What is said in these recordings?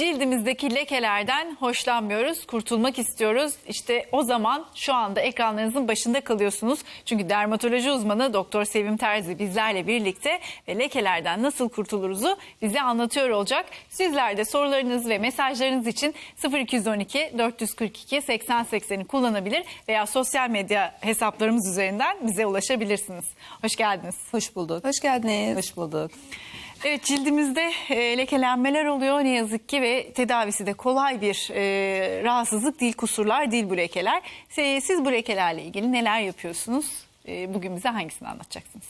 Cildimizdeki lekelerden hoşlanmıyoruz, kurtulmak istiyoruz. İşte o zaman şu anda ekranlarınızın başında kalıyorsunuz. Çünkü dermatoloji uzmanı Doktor Sevim Terzi bizlerle birlikte ve lekelerden nasıl kurtuluruzu bize anlatıyor olacak. Sizler de sorularınız ve mesajlarınız için 0212 442 8080'i kullanabilir veya sosyal medya hesaplarımız üzerinden bize ulaşabilirsiniz. Hoş geldiniz. Hoş bulduk. Hoş geldiniz. Hoş bulduk. Evet cildimizde e, lekelenmeler oluyor ne yazık ki ve tedavisi de kolay bir e, rahatsızlık değil, kusurlar değil bu lekeler. Siz, siz bu lekelerle ilgili neler yapıyorsunuz? E, bugün bize hangisini anlatacaksınız?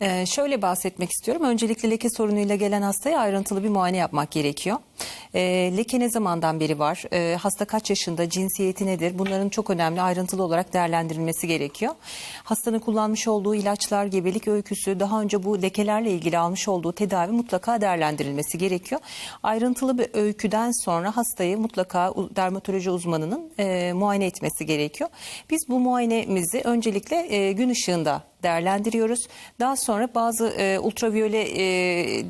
Ee, şöyle bahsetmek istiyorum. Öncelikle leke sorunuyla gelen hastaya ayrıntılı bir muayene yapmak gerekiyor. Ee, leke ne zamandan beri var? Ee, hasta kaç yaşında? Cinsiyeti nedir? Bunların çok önemli ayrıntılı olarak değerlendirilmesi gerekiyor. Hastanın kullanmış olduğu ilaçlar, gebelik öyküsü, daha önce bu lekelerle ilgili almış olduğu tedavi mutlaka değerlendirilmesi gerekiyor. Ayrıntılı bir öyküden sonra hastayı mutlaka dermatoloji uzmanının e, muayene etmesi gerekiyor. Biz bu muayenemizi öncelikle e, gün ışığında değerlendiriyoruz. Daha sonra bazı e, ultraviyole e,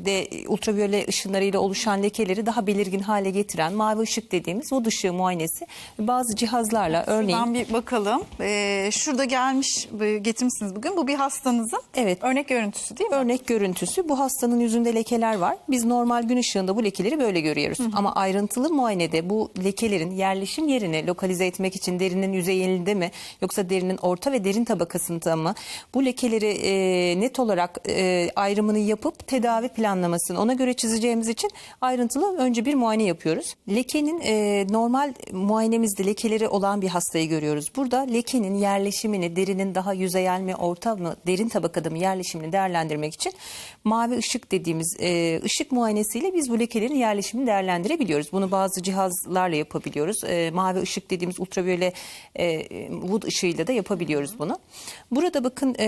de ultraviyole ışınlarıyla oluşan lekeleri daha belirgin hale getiren mavi ışık dediğimiz o ışığı muayenesi bazı cihazlarla örneğin Şuradan bir bakalım. E, şurada gelmiş getirmişsiniz bugün. Bu bir hastanızın Evet. örnek görüntüsü değil mi? Örnek görüntüsü bu hastanın yüzünde lekeler var. Biz normal gün ışığında bu lekeleri böyle görüyoruz. Ama ayrıntılı muayenede bu lekelerin yerleşim yerini lokalize etmek için derinin yüzeyinde mi yoksa derinin orta ve derin tabakasında mı bu lekeleri e, net olarak e, ayrımını yapıp tedavi planlamasını ona göre çizeceğimiz için ayrıntılı önce bir muayene yapıyoruz. Lekenin e, normal muayenemizde lekeleri olan bir hastayı görüyoruz. Burada lekenin yerleşimini derinin daha yüzeyel mi orta mı derin tabakada mı yerleşimini değerlendirmek için mavi ışık dediğimiz e, ışık muayenesiyle biz bu lekelerin yerleşimini değerlendirebiliyoruz. Bunu bazı cihazlarla yapabiliyoruz. E, mavi ışık dediğimiz ultraviyole e, wood ışığıyla da yapabiliyoruz bunu. Burada bakın e,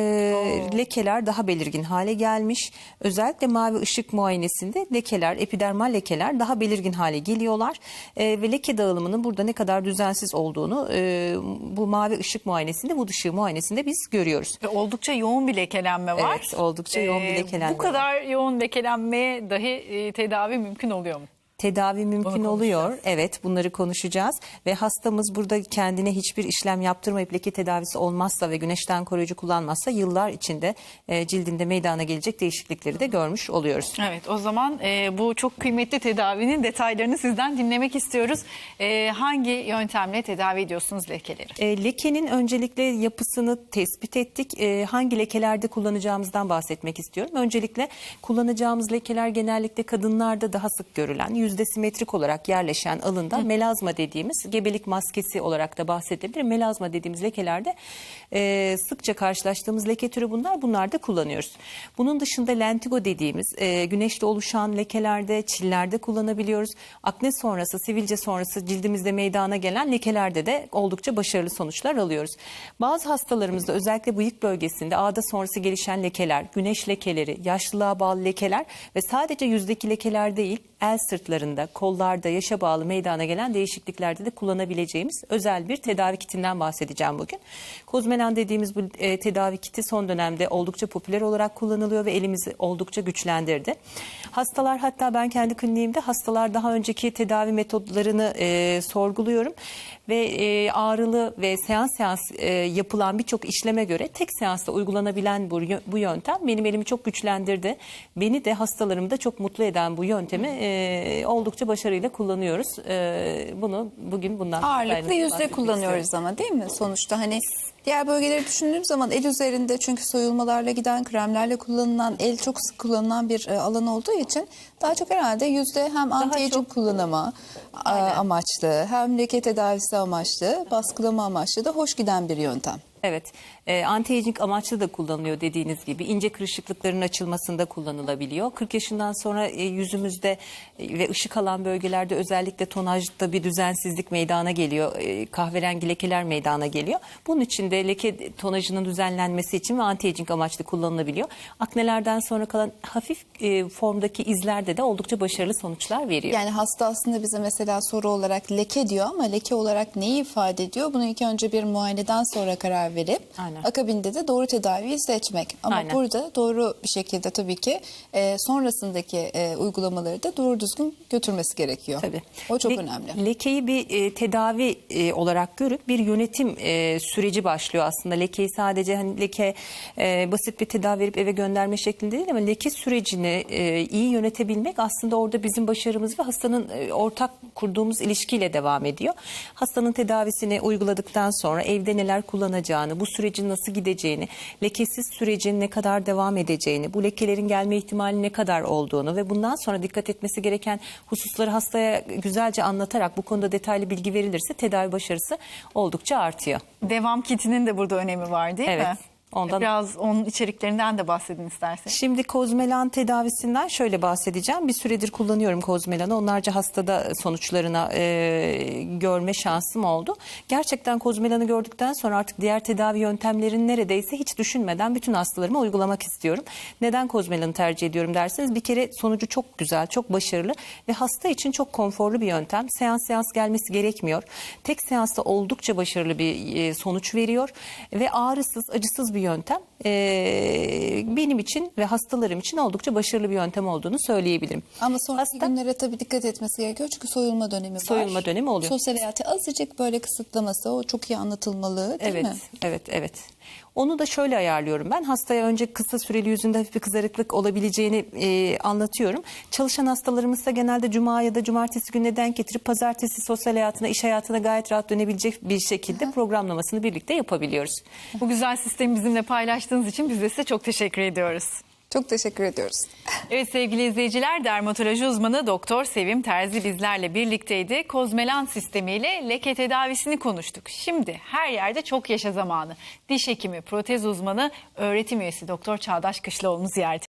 lekeler daha belirgin hale gelmiş. Özellikle mavi ışık muayenesinde lekeler, epidermal lekeler daha belirgin hale geliyorlar. E, ve leke dağılımının burada ne kadar düzensiz olduğunu e, bu mavi ışık muayenesinde, bu ışığı muayenesinde biz görüyoruz. Ve oldukça yoğun bir lekelenme var. Evet, oldukça yoğun bir E, lekelenme Bu kadar yoğun lekelenmeye dahi e, tedavi mümkün oluyor mu? Tedavi mümkün oluyor. Evet bunları konuşacağız. Ve hastamız burada kendine hiçbir işlem yaptırmayıp leke tedavisi olmazsa ve güneşten koruyucu kullanmazsa yıllar içinde e, cildinde meydana gelecek değişiklikleri de görmüş oluyoruz. Evet o zaman e, bu çok kıymetli tedavinin detaylarını sizden dinlemek istiyoruz. E, hangi yöntemle tedavi ediyorsunuz lekeleri? E, lekenin öncelikle yapısını tespit ettik. E, hangi lekelerde kullanacağımızdan bahsetmek istiyorum. Öncelikle kullanacağımız lekeler genellikle kadınlarda daha sık görülen, yüzde simetrik olarak yerleşen alında melazma dediğimiz gebelik maskesi olarak da bahsedebilir. Melazma dediğimiz lekelerde e, sıkça karşılaştığımız leke türü bunlar. Bunlar da kullanıyoruz. Bunun dışında lentigo dediğimiz e, güneşte oluşan lekelerde, çillerde kullanabiliyoruz. Akne sonrası, sivilce sonrası cildimizde meydana gelen lekelerde de oldukça başarılı sonuçlar alıyoruz. Bazı hastalarımızda özellikle bıyık bölgesinde ağda sonrası gelişen lekeler, güneş lekeleri, yaşlılığa bağlı lekeler ve sadece yüzdeki lekeler değil, el sırtlarında, kollarda, yaşa bağlı meydana gelen değişikliklerde de kullanabileceğimiz özel bir tedavi kitinden bahsedeceğim bugün. Kozmelan dediğimiz bu e, tedavi kiti son dönemde oldukça popüler olarak kullanılıyor ve elimizi oldukça güçlendirdi. Hastalar hatta ben kendi kliniğimde hastalar daha önceki tedavi metodlarını e, sorguluyorum ve e, ağrılı ve seans seans e, yapılan birçok işleme göre tek seansta uygulanabilen bu, bu yöntem benim elimi çok güçlendirdi. Beni de hastalarımı da çok mutlu eden bu yöntemi e, oldukça başarıyla kullanıyoruz. E, bunu bugün bundan Ağırlıklı yüzde kullanıyoruz istiyorum. ama değil mi? Sonuçta hani diğer bölgeleri düşündüğüm zaman el üzerinde çünkü soyulmalarla giden kremlerle kullanılan el çok sık kullanılan bir e, alan olduğu için daha çok herhalde yüzde hem anti-aging çok- kullanımı a- amaçlı hem leke tedavisi amaçlı baskılama amaçlı da hoş giden bir yöntem. Evet, e, anti-aging amaçlı da kullanılıyor dediğiniz gibi. ince kırışıklıkların açılmasında kullanılabiliyor. 40 yaşından sonra e, yüzümüzde e, ve ışık alan bölgelerde özellikle tonajda bir düzensizlik meydana geliyor. E, kahverengi lekeler meydana geliyor. Bunun için de leke tonajının düzenlenmesi için ve anti-aging amaçlı kullanılabiliyor. Aknelerden sonra kalan hafif e, formdaki izlerde de oldukça başarılı sonuçlar veriyor. Yani hasta aslında bize mesela soru olarak leke diyor ama leke olarak neyi ifade ediyor? Bunu ilk önce bir muayeneden sonra karar karar verip Aynen. akabinde de doğru tedaviyi seçmek. Ama Aynen. burada doğru bir şekilde tabii ki e, sonrasındaki e, uygulamaları da doğru düzgün götürmesi gerekiyor. Tabii. O çok Le- önemli. Lekeyi bir e, tedavi e, olarak görüp bir yönetim e, süreci başlıyor aslında. Lekeyi sadece hani leke e, basit bir tedavi verip eve gönderme şeklinde değil ama leke sürecini e, iyi yönetebilmek aslında orada bizim başarımız ve hastanın e, ortak kurduğumuz ilişkiyle devam ediyor. Hastanın tedavisini uyguladıktan sonra evde neler kullanacağını, bu sürecin nasıl gideceğini, lekesiz sürecin ne kadar devam edeceğini, bu lekelerin gelme ihtimali ne kadar olduğunu ve bundan sonra dikkat etmesi gereken hususları hastaya güzelce anlatarak bu konuda detaylı bilgi verilirse tedavi başarısı oldukça artıyor. Devam kitinin de burada önemi var değil Evet, mi? Ondan- Biraz onun içeriklerinden de bahsedin isterseniz. Şimdi kozmelan tedavisinden şöyle bahsedeceğim. Bir süredir kullanıyorum kozmelanı. Onlarca hastada sonuçlarına e, görme şansım oldu. Gerçekten kozmelanı gördükten sonra artık diğer tedavi yöntemlerini neredeyse hiç düşünmeden bütün hastalarıma uygulamak istiyorum. Neden kozmelanı tercih ediyorum derseniz bir kere sonucu çok güzel, çok başarılı ve hasta için çok konforlu bir yöntem. Seans seans gelmesi gerekmiyor. Tek seansta oldukça başarılı bir e, sonuç veriyor ve ağrısız, acısız bir yöntem. E, benim için ve hastalarım için oldukça başarılı bir yöntem olduğunu söyleyebilirim. Ama sonraki Hasta- günlere tabii dikkat etmesi gerekiyor çünkü soyulma dönemi var. Soyulma dönemi oluyor. Sosyal hayatı azıcık böyle kısıtlaması o çok iyi anlatılmalı değil evet, mi? evet, evet. Onu da şöyle ayarlıyorum ben. Hastaya önce kısa süreli yüzünde hafif bir kızarıklık olabileceğini e, anlatıyorum. Çalışan hastalarımız da genelde cuma ya da cumartesi gününe denk getirip pazartesi sosyal hayatına, iş hayatına gayet rahat dönebilecek bir şekilde programlamasını birlikte yapabiliyoruz. Bu güzel sistemi bizimle paylaştığınız için biz de size çok teşekkür ediyoruz. Çok teşekkür ediyoruz. Evet sevgili izleyiciler dermatoloji uzmanı Doktor Sevim Terzi bizlerle birlikteydi. Kozmelan sistemiyle leke tedavisini konuştuk. Şimdi her yerde çok yaşa zamanı. Diş hekimi, protez uzmanı, öğretim üyesi Doktor Çağdaş Kışlaoğlu'nu ziyaret